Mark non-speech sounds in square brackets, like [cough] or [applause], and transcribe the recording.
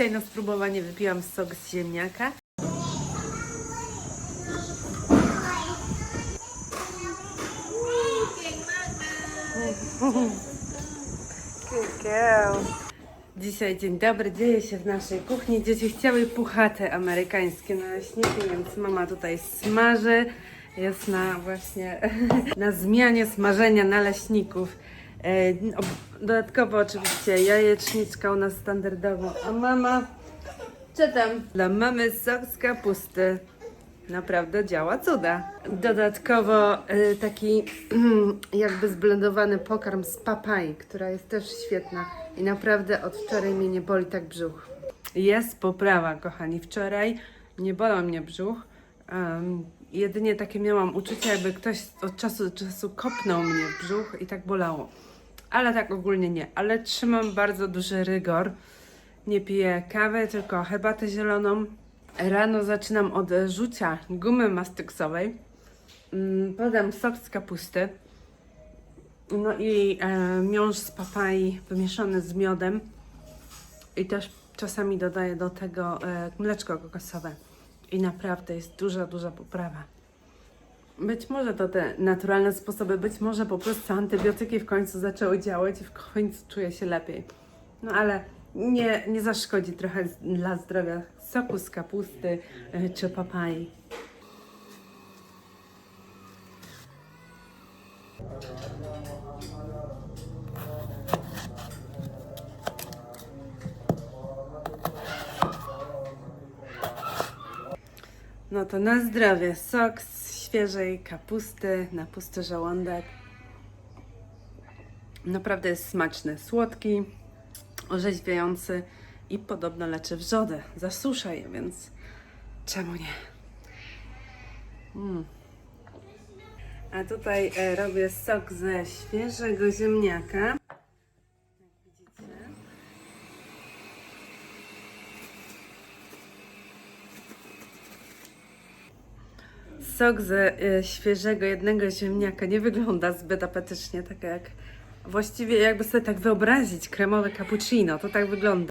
dzisiaj na spróbowanie wypiłam sok z ziemniaka. Dzisiaj dzień dobry, dzieje się w naszej kuchni. Dzieci chciały puchate amerykańskie naleśniki, więc mama tutaj smaży. Jest na właśnie [laughs] na zmianie smażenia naleśników. E, Dodatkowo oczywiście jajeczniczka u nas standardowo, a mama co tam? Dla mamy sok z kapusty. Naprawdę działa cuda. Dodatkowo y, taki [clears throat] jakby zblendowany pokarm z papai, która jest też świetna i naprawdę od wczoraj mnie nie boli tak brzuch. Jest poprawa, kochani. Wczoraj nie bolał mnie brzuch. Em, jedynie takie miałam uczucie, jakby ktoś od czasu do czasu kopnął mnie w brzuch i tak bolało. Ale tak ogólnie nie. Ale trzymam bardzo duży rygor. Nie piję kawy, tylko herbatę zieloną. Rano zaczynam od rzucia gumy mastyksowej. Mm, Podam sok z kapusty. No i e, miąższ z papai wymieszany z miodem. I też czasami dodaję do tego e, mleczko kokosowe. I naprawdę jest duża, duża poprawa. Być może to te naturalne sposoby, być może po prostu antybiotyki w końcu zaczęły działać i w końcu czuję się lepiej. No ale nie, nie zaszkodzi trochę dla zdrowia soku z kapusty y, czy papai. No to na zdrowie. Sok z świeżej kapusty na pusty żołądek. Naprawdę jest smaczny, słodki, orzeźwiający i podobno leczy wrzodę. Zasusza je, więc czemu nie? Mm. A tutaj e, robię sok ze świeżego ziemniaka. Sok ze e, świeżego jednego ziemniaka nie wygląda zbyt apetycznie, tak jak właściwie jakby sobie tak wyobrazić kremowe cappuccino, to tak wygląda.